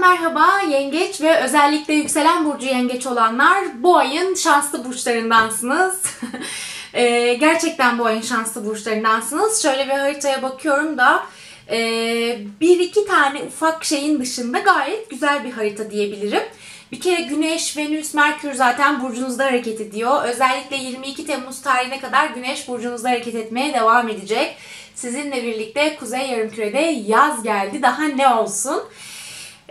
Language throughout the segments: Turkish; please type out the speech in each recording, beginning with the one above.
Merhaba yengeç ve özellikle yükselen burcu yengeç olanlar bu ayın şanslı burçlarındansınız. Ee, gerçekten bu ayın şanslı burçlarındansınız. Şöyle bir haritaya bakıyorum da e, bir iki tane ufak şeyin dışında gayet güzel bir harita diyebilirim. Bir kere Güneş, Venüs, Merkür zaten burcunuzda hareket ediyor. Özellikle 22 Temmuz tarihine kadar Güneş burcunuzda hareket etmeye devam edecek. Sizinle birlikte Kuzey Yarımküre'de yaz geldi. Daha ne olsun?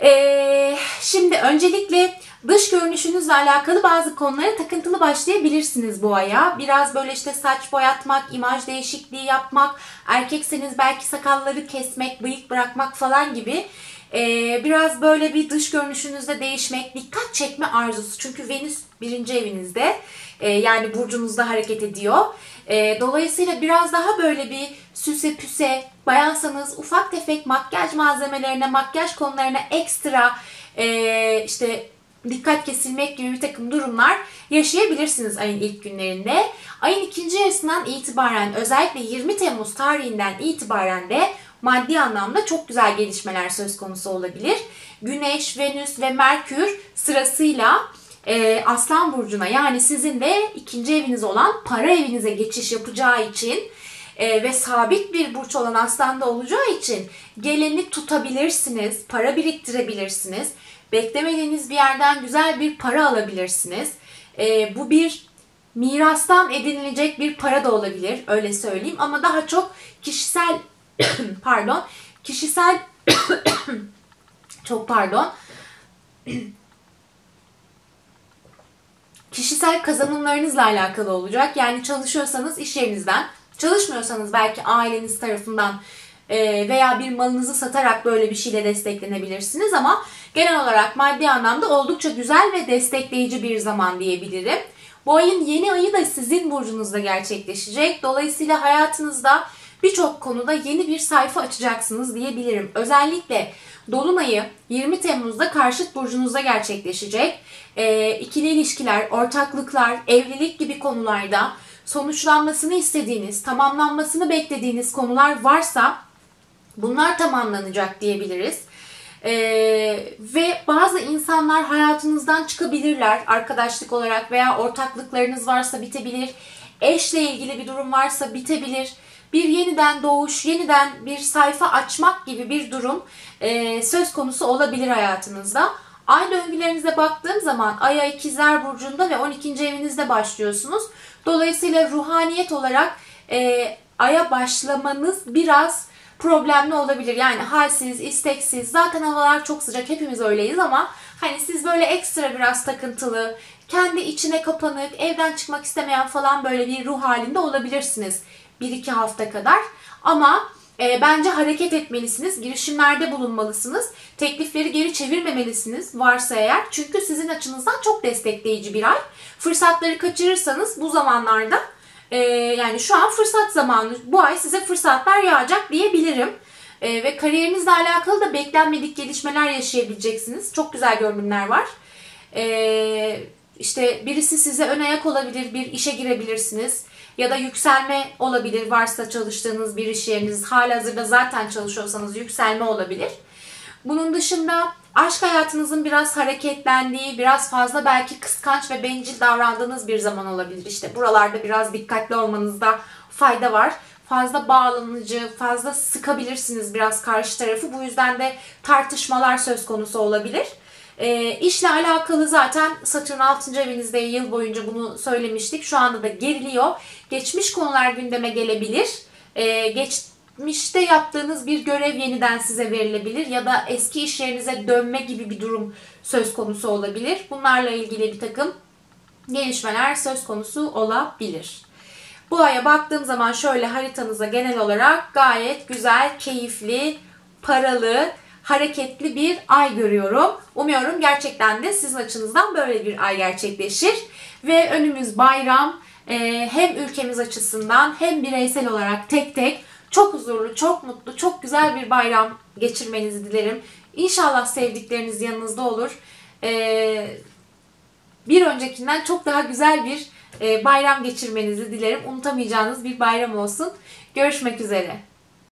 Ee, şimdi öncelikle dış görünüşünüzle alakalı bazı konulara takıntılı başlayabilirsiniz bu aya. Biraz böyle işte saç boyatmak, imaj değişikliği yapmak, erkekseniz belki sakalları kesmek, bıyık bırakmak falan gibi ee, biraz böyle bir dış görünüşünüzde değişmek, dikkat çekme arzusu. Çünkü Venüs birinci evinizde e, yani burcunuzda hareket ediyor. E, dolayısıyla biraz daha böyle bir süse püse, bayansanız ufak tefek makyaj malzemelerine, makyaj konularına ekstra e, işte dikkat kesilmek gibi bir takım durumlar yaşayabilirsiniz ayın ilk günlerinde. Ayın ikinci yarısından itibaren özellikle 20 Temmuz tarihinden itibaren de maddi anlamda çok güzel gelişmeler söz konusu olabilir. Güneş, Venüs ve Merkür sırasıyla e, Aslan Burcu'na yani sizin de ikinci eviniz olan para evinize geçiş yapacağı için e, ve sabit bir burç olan Aslan'da olacağı için geleni tutabilirsiniz, para biriktirebilirsiniz. Beklemediğiniz bir yerden güzel bir para alabilirsiniz. E, bu bir mirastan edinilecek bir para da olabilir öyle söyleyeyim ama daha çok kişisel pardon kişisel çok pardon kişisel kazanımlarınızla alakalı olacak. Yani çalışıyorsanız iş yerinizden, çalışmıyorsanız belki aileniz tarafından e, veya bir malınızı satarak böyle bir şeyle desteklenebilirsiniz ama genel olarak maddi anlamda oldukça güzel ve destekleyici bir zaman diyebilirim. Bu ayın yeni ayı da sizin burcunuzda gerçekleşecek. Dolayısıyla hayatınızda birçok konuda yeni bir sayfa açacaksınız diyebilirim. Özellikle Dolunay'ı 20 Temmuz'da karşıt burcunuzda gerçekleşecek. E, ikili ilişkiler, ortaklıklar, evlilik gibi konularda sonuçlanmasını istediğiniz, tamamlanmasını beklediğiniz konular varsa bunlar tamamlanacak diyebiliriz. Ee, ve bazı insanlar hayatınızdan çıkabilirler arkadaşlık olarak veya ortaklıklarınız varsa bitebilir. Eşle ilgili bir durum varsa bitebilir bir yeniden doğuş, yeniden bir sayfa açmak gibi bir durum e, söz konusu olabilir hayatınızda. Ay döngülerinize baktığım zaman Ay'a ikizler burcunda ve 12. evinizde başlıyorsunuz. Dolayısıyla ruhaniyet olarak e, Ay'a başlamanız biraz problemli olabilir. Yani halsiz, isteksiz. Zaten havalar çok sıcak. Hepimiz öyleyiz ama hani siz böyle ekstra biraz takıntılı, kendi içine kapanık, evden çıkmak istemeyen falan böyle bir ruh halinde olabilirsiniz. 1-2 hafta kadar. Ama e, bence hareket etmelisiniz, girişimlerde bulunmalısınız. Teklifleri geri çevirmemelisiniz varsa eğer. Çünkü sizin açınızdan çok destekleyici bir ay. Fırsatları kaçırırsanız bu zamanlarda e, yani şu an fırsat zamanı. Bu ay size fırsatlar yağacak diyebilirim. E, ve kariyerinizle alakalı da beklenmedik gelişmeler yaşayabileceksiniz. Çok güzel görünümler var. E, işte birisi size ön ayak olabilir, bir işe girebilirsiniz ya da yükselme olabilir varsa çalıştığınız bir iş yeriniz halihazırda zaten çalışıyorsanız yükselme olabilir. Bunun dışında aşk hayatınızın biraz hareketlendiği, biraz fazla belki kıskanç ve bencil davrandığınız bir zaman olabilir. İşte buralarda biraz dikkatli olmanızda fayda var. Fazla bağlanıcı, fazla sıkabilirsiniz biraz karşı tarafı. Bu yüzden de tartışmalar söz konusu olabilir. E, işle alakalı zaten Satürn 6. evinizde yıl boyunca bunu söylemiştik. Şu anda da geriliyor. Geçmiş konular gündeme gelebilir. E, geçmişte yaptığınız bir görev yeniden size verilebilir ya da eski iş yerinize dönme gibi bir durum söz konusu olabilir. Bunlarla ilgili bir takım gelişmeler söz konusu olabilir. Bu aya baktığım zaman şöyle haritanıza genel olarak gayet güzel, keyifli, paralı, hareketli bir ay görüyorum. Umuyorum gerçekten de sizin açınızdan böyle bir ay gerçekleşir. Ve önümüz bayram. Ee, hem ülkemiz açısından hem bireysel olarak tek tek çok huzurlu, çok mutlu, çok güzel bir bayram geçirmenizi dilerim. İnşallah sevdikleriniz yanınızda olur. Ee, bir öncekinden çok daha güzel bir e, bayram geçirmenizi dilerim. Unutamayacağınız bir bayram olsun. Görüşmek üzere.